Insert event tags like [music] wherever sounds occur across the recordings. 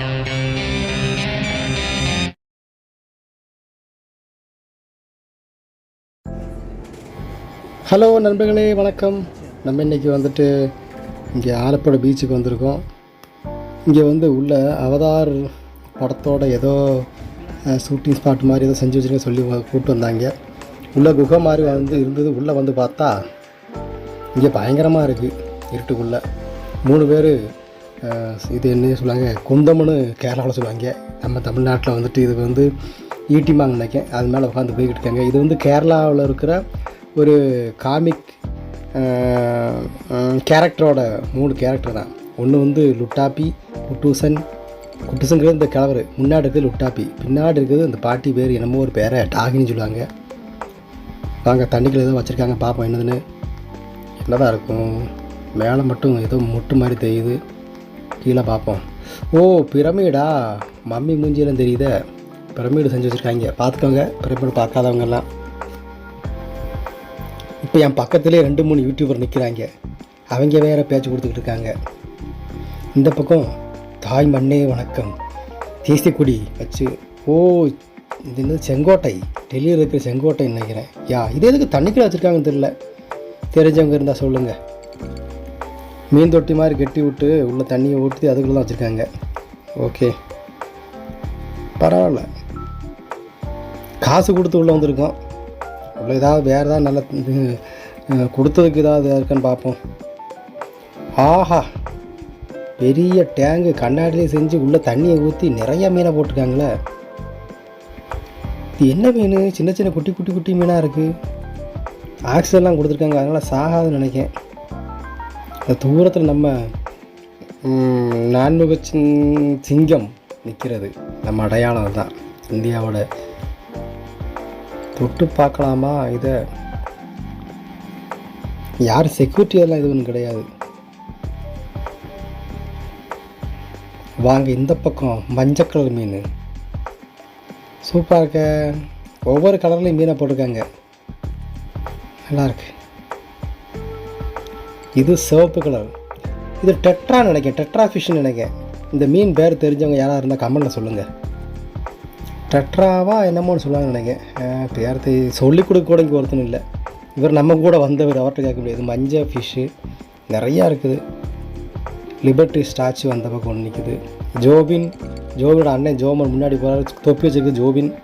Hello நண்பர்களே வணக்கம். நம்ம இன்றைக்கி வந்துட்டு இங்கே ஆலப்புழை பீச்சுக்கு வந்திருக்கோம். இங்கே வந்து உள்ள அவதார் படத்தோட ஏதோ ஷூட்டிங் ஸ்பாட் மாதிரி ஏதோ செஞ்சு வச்சுருக்க சொல்லி கூப்பிட்டு வந்தாங்க. உள்ளே குகை மாதிரி வந்து இருந்தது. உள்ளே வந்து பார்த்தா இங்கே பயங்கரமாக இருக்குது இருட்டுக்குள்ளே. மூணு பேர் இது என்ன சொல்லுவாங்க குந்தம்னு கேரளாவில் சொல்லுவாங்க. நம்ம தமிழ்நாட்டில் வந்துட்டு இது வந்து ஈட்டிமாங்க நினைக்கேன் அது மேலே உட்காந்து போய்கிட்டு இருக்காங்க. இது வந்து கேரளாவில் இருக்கிற ஒரு காமிக் கேரக்டரோட மூணு கேரக்டர் தான். ஒன்று வந்து லுட்டாப்பி குட்டூசன் குட்டூசங்கிறது இந்த கிழவர். முன்னாடி இருக்குது லுட்டாப்பி. பின்னாடி இருக்குது இந்த பாட்டி பேர் என்னமோ ஒரு பேரை டாகின்னு சொல்லுவாங்க. வாங்க தண்ணிக்குள்ள ஏதோ வச்சுருக்காங்க பார்ப்போம் என்னதுன்னு. என்னதான் இருக்கும்? மேலே மட்டும் ஏதோ முட்டு மாதிரி தெரியுது. கீழே பார்ப்போம். ஓ பிரமிடா. மம்மி மூஞ்சியெல்லாம் தெரியுத. பிரமிடு செஞ்சு வச்சுருக்காங்க. பார்த்துக்கோங்க பிரமிடு பார்க்காதவங்கெல்லாம். இப்போ என் பக்கத்துலேயே ரெண்டு மூணு யூடியூபர் நிற்கிறாங்க அவங்க வேறு பேச்சு கொடுத்துக்கிட்டு இருக்காங்க. இந்த பக்கம் தாய் மண்ணே வணக்கம். தேசியக்குடி வச்சு ஓ இது என்னது செங்கோட்டை. டெல்லியில் இருக்கிற செங்கோட்டை நினைக்கிறேன். யா இது எதுக்கு தண்ணிக்குள்ள வச்சுருக்காங்கன்னு தெரில தெரிஞ்சவங்க இருந்தால் சொல்லுங்கள் மீன் தொட்டி மாதிரி கட்டி விட்டு உள்ளே தண்ணியை ஊற்றி அதுக்குள்ள தான் வச்சுருக்காங்க. ஓகே. பரவாயில்ல. காசு கொடுத்து உள்ளே வந்திருக்கோம். உள்ள ஏதாவது வேறு ஏதாவது நல்ல கொடுத்ததுக்கு ஏதாவது இருக்கான்னு பார்ப்போம். ஆஹா. பெரிய டேங்கு கண்ணாடியிலே செஞ்சு உள்ளே தண்ணியை ஊற்றி நிறைய மீனை போட்டிருக்காங்களே. இது என்ன மீன்? சின்ன சின்ன குட்டி குட்டி குட்டி மீனாக இருக்குது ஆக்சிஜன்லாம் கொடுத்துருக்காங்க. அதனால் சாகாதுன்னு நினைக்கிறேன். அந்த தூரத்தில் நம்ம நான்முக சிங்- சிங்கம் நிற்கிறது நம்ம அடையாளம் தான் இந்தியாவோட தொட்டு பார்க்கலாமா? இதை யார் செக்யூரிட்டி எல்லாம் எதுவும் கிடையாது. வாங்க இந்த பக்கம் மஞ்சள் கலர் மீன். சூப்பராக இருக்க. ஒவ்வொரு கலர்லேயும் மீனை போட்டிருக்காங்க. நல்லாயிருக்கு இது சிவப்பு கலர் இது டெட்ரா நினைக்கிறேன். டெட்ரா ஃபிஷ்னு நினைக்கிறேன். இந்த மீன் பேர் தெரிஞ்சவங்க யாராக இருந்தால் கமெண்ட்டில் சொல்லுங்கள் டெட்ராவா என்னமோன்னு சொல்லுவாங்க நினைக்கிறேன். அஹ் பேர் தெரி சொல்லிக் கொடுக்க கூட இங்கே ஒருத்தனும் இல்லை. இவர் நம்ம கூட வந்தவர் அவர்கிட்ட கேட்க முடியாது. மஞ்சள் ஃபிஷ்ஷு நிறையா இருக்குது. லிபர்ட்டி ஸ்டாச்சு அந்த பக்கம் ஒன்று நிற்குது ஜோபின் ஜோபினோட அண்ணன் ஜோமன் முன்னாடி போகிறார் தொப்பி வச்சுருக்கு ஜோபின்.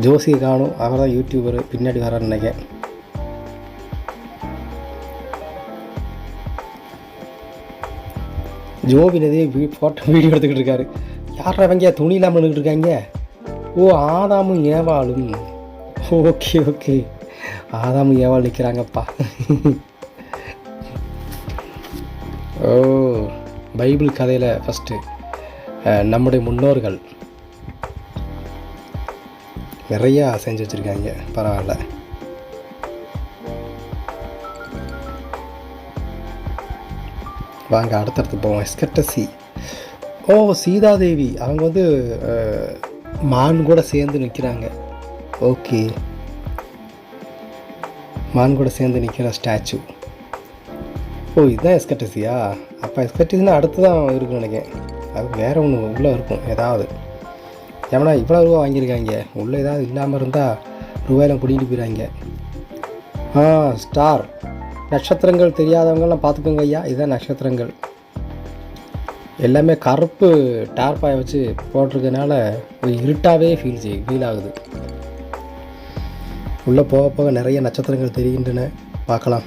ஜோசியை காணும். அவர் தான் யூடியூபர் பின்னாடி வரான்னு நினைக்கிறேன். ஜோபின் எதே ஃபோட்டோ வீடியோ எடுத்துக்கிட்டு இருக்காரு. யார் அவங்க துணி இல்லாமல் நின்றுட்டு இருக்காங்க. ஓ ஆதாமும் ஏவாளும். Okay okay. ஆதாமும் ஏவாள் நிற்கிறாங்கப்பா ஓ பைபிள் கதையில் ஃபஸ்ட்டு நம்முடைய முன்னோர்கள் நிறையா செஞ்சு வச்சுருக்காங்க. பரவாயில்ல. வாங்க அடுத்தடுத்து போவோம். எஸ்கட்டசி ஓ சீதாதேவி. அவங்க வந்து மான் கூட சேர்ந்து நிற்கிறாங்க ஓகே. மான் கூட சேர்ந்து நிற்கிற ஸ்டாச்சு. ஓ இதுதான் எஸ்கட்டசியா அப்போ எஸ்கட்டசின்னா அடுத்து தான் இருக்குன்னு நினைக்கிறேன். அது வேறு ஒன்று உள்ளே இருக்கும் ஏதாவது. ஏன்னா இவ்வளோ ரூபா வாங்கியிருக்காங்க. உள்ளே ஏதாவது இல்லாமல் இருந்தால் ரூபாயெல்லாம் பிடிக்கிட்டு போயிடாங்க ஆ ஸ்டார். நட்சத்திரங்கள் தெரியாதவங்கலாம் பார்த்துக்கோங்க ஐயா இதுதான் நட்சத்திரங்கள். எல்லாமே கருப்பு டார்பாயை வச்சு போட்டிருக்கனால ஒரு இருட்டாகவே ஃபீல் செய் ஃபீல் ஆகுது. உள்ளே போக போக நிறைய நட்சத்திரங்கள் தெரிகின்றன. பார்க்கலாம்.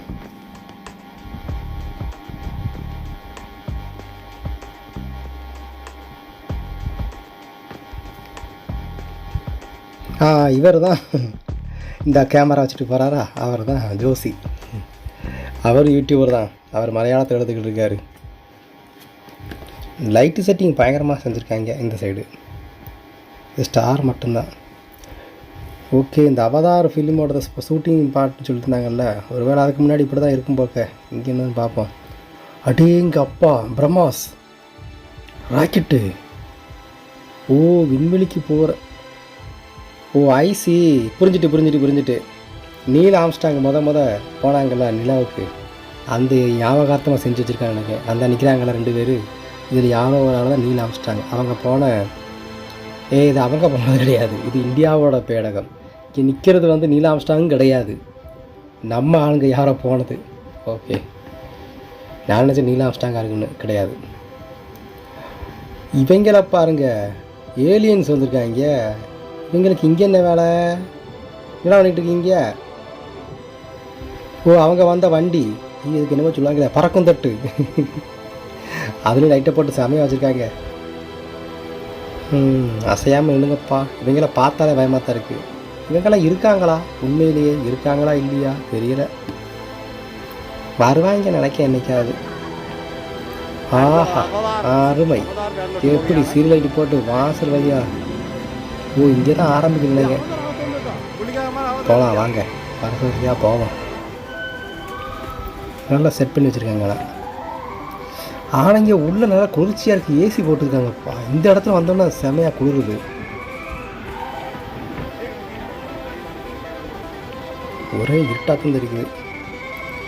இவர் தான் இந்த கேமரா வச்சுட்டு போகிறாரா அவர் தான் ஜோசி. அவர் யூடியூபர் தான். அவர் மலையாளத்தில் எடுத்துக்கிட்டு இருக்காரு. லைட்டு செட்டிங் பயங்கரமாக செஞ்சுருக்காங்க இந்த சைடு இது ஸ்டார் மட்டும்தான். ஓகே இந்த அவதார் ஃபிலிமோட ஷூட்டிங் பார்ட்னு சொல்லியிருந்தாங்கல்ல ஒரு ஒருவேளை அதுக்கு முன்னாடி இப்படி தான் இருக்கும் போக்க இங்கே என்னன்னு பார்ப்போம். அடேங்க அப்பா பிரம்மாஸ். ராக்கெட்டு ஓ விண்வெளிக்கு போகிற ஓ ஐசி புரிஞ்சுட்டு புரிஞ்சுட்டு புரிஞ்சுட்டு. நீல் ஆம்ஸ்டாங் முத முத போனாங்கல்ல நிலாவுக்கு. அந்த ஞாபகார்த்தமாக செஞ்சு வச்சுருக்காங்க எனக்கு. அந்த நிற்கிறாங்கள ரெண்டு பேர். இதில் யாரோ ஒரு ஆள் தான் நீல் ஆம்ஸ்டாங். அவங்க போன ஏ இது அவங்க போனது கிடையாது. இது இந்தியாவோட பேடகம். இங்கே நிற்கிறது வந்து நீல் ஆம்ஸ்டாங் கிடையாது. நம்ம ஆளுங்க யாரோ போனது. ஓகே. நான் நினச்சேன் நீல் ஆம்ஸ்டாங்காக இருக்குன்னு கிடையாது. இவங்கள பாருங்க. ஏலியன்ஸ் வந்திருக்காங்க. இவங்களுக்கு இங்கே என்ன வேலை? என்ன பண்ணிகிட்டு இருக்கீங்க? ஓ அவங்க வந்த வண்டி. இதுக்கு என்னமோ சொல்லுவாங்களே பறக்கும் தட்டு. அதுலேயும் லைட்டை போட்டு செமையாக வச்சுருக்காங்க. அசையாமல் நின்னுங்கப்பா இவங்கள பார்த்தாலே பயமாக தான் இருக்குது இவங்கெல்லாம் இருக்காங்களா? உண்மையிலேயே இருக்காங்களா இல்லையா? தெரியல. வருவாங்க நினைக்க என்னைக்காது ஆஹா அருமை. எப்படி சீர்லைட்டு போட்டு வாசல் வழியா? ஓ இங்கே தான் ஆரம்பிக்கலைங்க போகலாம் வாங்க. வரதுலையாக போவோம். நல்லா செட் பண்ணி வச்சுருக்காங்க ஆனால் இங்கே உள்ள நல்லா குளிர்ச்சியாக இருக்குது ஏசி போட்டிருக்காங்கப்பா. இந்த இடத்துல வந்தோன்னா செமையாக குளிருது. ஒரே இருட்டாக தான் இருக்குது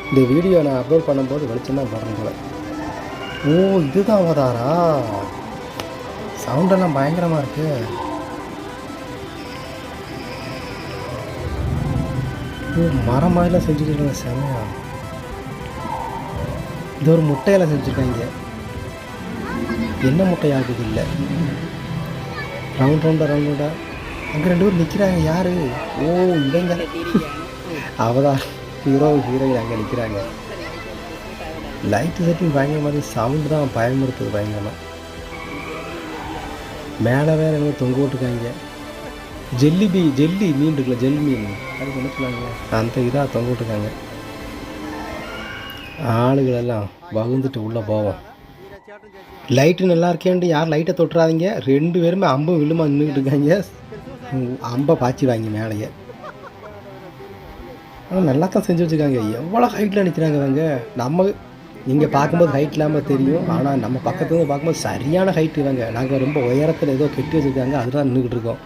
இந்த வீடியோ நான் அப்லோட் பண்ணும்போது வெளிச்சம் தான் வரணும் போல. ஓ இதுதான் அவதாரா சவுண்டெல்லாம் பயங்கரமாக இருக்கு. மரம் மாதிரிலாம் செஞ்சுருக்காங்க செமையா. இது ஒரு முட்டையில் செஞ்சுருக்காங்க. என்ன முட்டையாகுது இல்லை? ரவுண்ட் ரவுண்டா ரவுண்ட் ரவுண்டா அங்கே ரெண்டு பேரும் நிற்கிறாங்க யாரு? ஓ இவங்க. அவதான். ஹீரோ ஹீரோயின் அங்கே நிற்கிறாங்க லைட்டு செட்டிங் பயங்கரமாக சவுண்டு தான் பயமுறுத்துது பயங்கரமாக மேலே வேற என்ன தொங்க விட்டுருக்காங்க. ஜெல்லி பீ ஜெல்லி மீன் இருக்குல்ல ஜெல் மீன். அதுக்கு என்ன சொல்லுவாங்க? அந்த இதாக தொங்க விட்டுருக்காங்க. ஆளுகளெல்லாம் வகுந்துட்டு உள்ளே போவோம். லைட்டு நல்லா இருக்கேன்ட்டு யார் லைட்டை தொட்டுறாதீங்க. ரெண்டு பேருமே அம்பும் வில்லுமா நின்றுக்கிட்டு இருக்காங்க. அம்பை பாய்ச்சிடுவாங்க மேலேயே. ஆனால் நல்லா தான் செஞ்சு வச்சுருக்காங்க. எவ்வளோ ஹைட்டில் நிற்கிறாங்க அவங்க நம்ம நீங்கள் பார்க்கும்போது ஹைட் இல்லாமல் தெரியும். ஆனால் நம்ம பக்கத்துலேருந்து பார்க்கும்போது சரியான ஹைட் இவங்க. நாங்கள் ரொம்ப உயரத்தில் ஏதோ கெட்டி வச்சுருக்காங்க. அதுதான் நின்றுக்கிட்டு இருக்கோம்.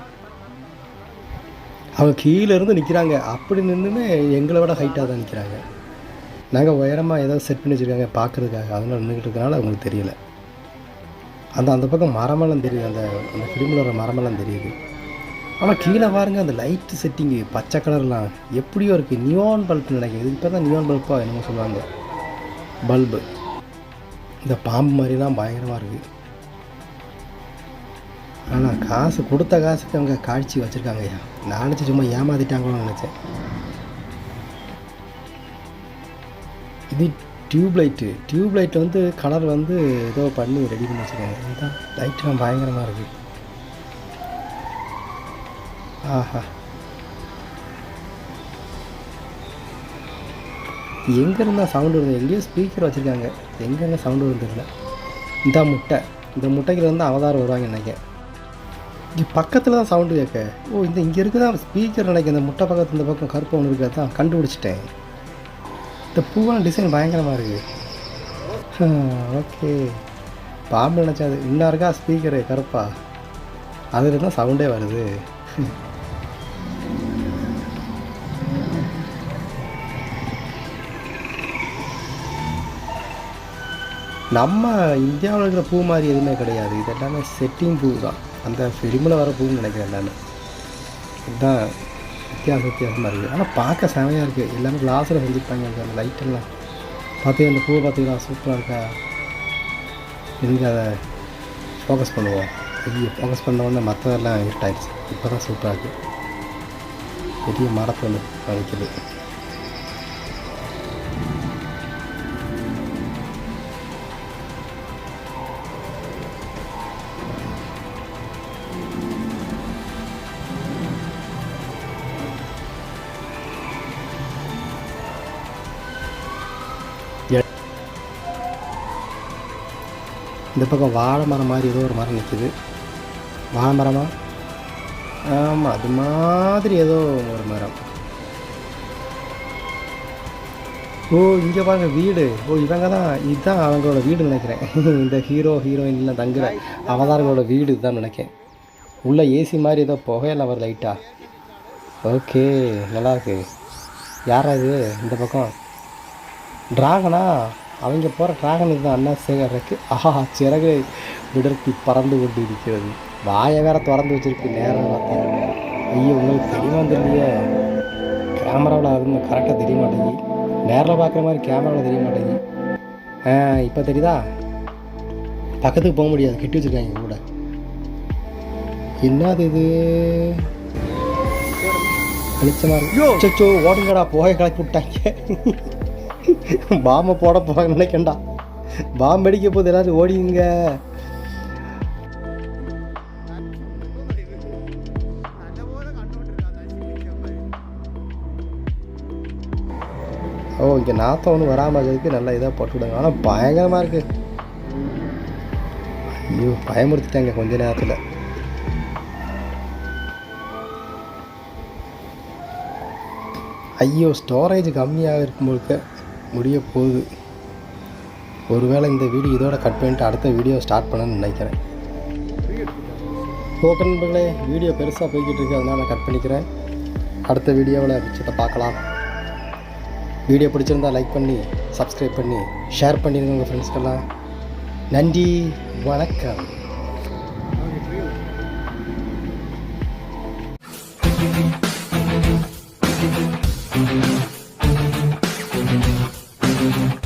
அவங்க கீழே இருந்து நிற்கிறாங்க அப்படி நின்றுன்னு எங்களை விட ஹைட்டாக தான் நிற்கிறாங்க நாங்கள் உயரமாக ஏதாவது செட் பண்ணி வச்சுருக்காங்க பார்க்குறதுக்காக அதனால் நின்றுக்கிட்டு இருக்கனால அவங்களுக்கு தெரியல. அந்த அந்த பக்கம் மரமெல்லாம் தெரியுது. அந்த அந்த ஃபிலிமில் வர மரமெல்லாம் தெரியுது. ஆனால் கீழே பாருங்க அந்த லைட்டு செட்டிங்கு பச்சை கலர்லாம் எப்படியோ இருக்குது நியோன் பல்ப்னு நினைக்கிறது இப்போ தான் நியோன் பல்ப்பாக என்னமோ சொல்லுவாங்க. பல்பு இந்த பாம்பு மாதிரிலாம் பயங்கரமாக இருக்குது ஆனால் காசு கொடுத்த காசுக்கு அவங்க காட்சி வச்சுருக்காங்க ஐயா. நான் நினச்சி சும்மா ஏமாத்திட்டாங்களோன்னு நினச்சேன். இது டியூப் லைட்டு டியூப் லைட் வந்து கலர் வந்து ஏதோ பண்ணி ரெடி பண்ணி வச்சுருக்காங்க இதுதான் லைட்லாம் பயங்கரமாக இருக்குது ஆஹா. எங்கே இருந்தால் சவுண்டு வருது? எங்கேயோ ஸ்பீக்கர் வச்சுருக்காங்க. எங்கெங்க சவுண்டு வருதுல இந்த முட்டை. இந்த முட்டைக்கு வந்து அவதாரம் வருவாங்க நினைக்க இங்கே பக்கத்தில் தான் சவுண்டு கேட்க. ஓ இந்த இங்கே இருக்குது தான் ஸ்பீக்கர் நினைக்கிறேன். இந்த முட்டை பக்கத்து இந்த பக்கம் கருப்பு ஒன்று இருக்கிறது தான் கண்டுபிடிச்சிட்டேன். இந்த பூவெல்லாம் டிசைன் பயங்கரமாக இருக்குது ஓகே பாம்பு நினச்சாது இன்னும் இருக்கா ஸ்பீக்கரு கருப்பா. அதில் தான் சவுண்டே வருது. நம்ம இந்தியாவில் இருக்கிற பூ மாதிரி எதுவுமே கிடையாது. இது எல்லாமே செட்டிங் பூ தான். அந்த ஃபிலிமில் வர பூன்னு நினைக்கிறேன் நான். இதுதான் வித்தியாசம் வித்தியாசமாக இருக்குது ஆனால் பார்க்க செமையாக இருக்குது எல்லாமே கிளாஸில் செஞ்சுருப்பாங்க. அந்த அந்த லைட்டெல்லாம் பார்த்து அந்த பூவை பார்த்தீங்களா சூப்பராக இருக்கா? எதுக்கு அதை ஃபோக்கஸ் பண்ணுவோம்? பெரிய ஃபோக்கஸ் பண்ண உடனே மற்றதெல்லாம் இருட்டாயிடுச்சு இப்போ தான் சூப்பராக இருக்குது பெரிய மரத்தை வந்து இந்த பக்கம் வாழை மரம் மாதிரி ஏதோ ஒரு மரம் நிற்குது வாழை மரமா? ஆமாம் அது மாதிரி ஏதோ ஒரு மரம். ஓ இங்கே பாருங்க வீடு. ஓ இவங்க தான் இதுதான் அவங்களோட வீடு நினைக்கிறேன். [laughs] இந்த ஹீரோ ஹீரோயின்லாம் தங்குற அவதாரங்களோட வீடு தான் நினைக்கிறேன் உள்ள ஏசி மாதிரி ஏதோ புகையில் அவர் லைட்டா ஓகே நல்லா இருக்கு. யாரா இது? இந்த பக்கம். டிராகனா அவங்க போகிற டிராகன் இதுதான் அண்ணா சிறகு ஆஹா சிறகு விடர்த்தி பறந்து கொண்டு இருக்கிறது வாயை வேற திறந்து வச்சிருக்கு நேரம் பார்த்தா ஐயோ உங்களுக்கு தெரியுமா தெரியலையே? கேமராவில் அது கரெக்டாக தெரிய மாட்டேங்கி நேரில் பார்க்குற மாதிரி கேமராவில் தெரிய மாட்டேங்கி ஆ இப்போ தெரியுதா? பக்கத்துக்கு போக முடியாது கட்டி வச்சுருக்காங்க கூட. என்னது இது? வெளிச்சமாக இருக்கு. ஓடுங்கடா போக கிளப்பி விட்டாங்க. பாம்பை போட போக நினைக்கண்டா. பாம்பு அடிக்க போது எல்லாரும் ஓடிங்க ஓ இங்கே நாத்தம் ஒன்றும் வராமல் இருக்கிறதுக்கு நல்லா இதாக போட்டு விடுங்க. ஆனால் பயங்கரமாக இருக்குது ஐயோ பயமுறுத்திட்டாங்க கொஞ்ச நேரத்தில். ஐயோ ஸ்டோரேஜ் கம்மியாக இருக்கும் முழுக்க முடிய போகுது ஒருவேளை இந்த வீடியோ இதோட கட் பண்ணிட்டு அடுத்த வீடியோ ஸ்டார்ட் பண்ணணும்னு நினைக்கிறேன். ஓகே நண்பர்களே வீடியோ பெருசாக போய்கிட்டு இருக்கு அதனால் நான் கட் பண்ணிக்கிறேன். அடுத்த வீடியோவில் மிச்சத்தை பார்க்கலாம். வீடியோ பிடிச்சிருந்தா லைக் பண்ணி சப்ஸ்கிரைப் பண்ணி ஷேர் பண்ணிடுங்க உங்கள் ஃப்ரெண்ட்ஸ்க்கெல்லாம் நன்றி வணக்கம்.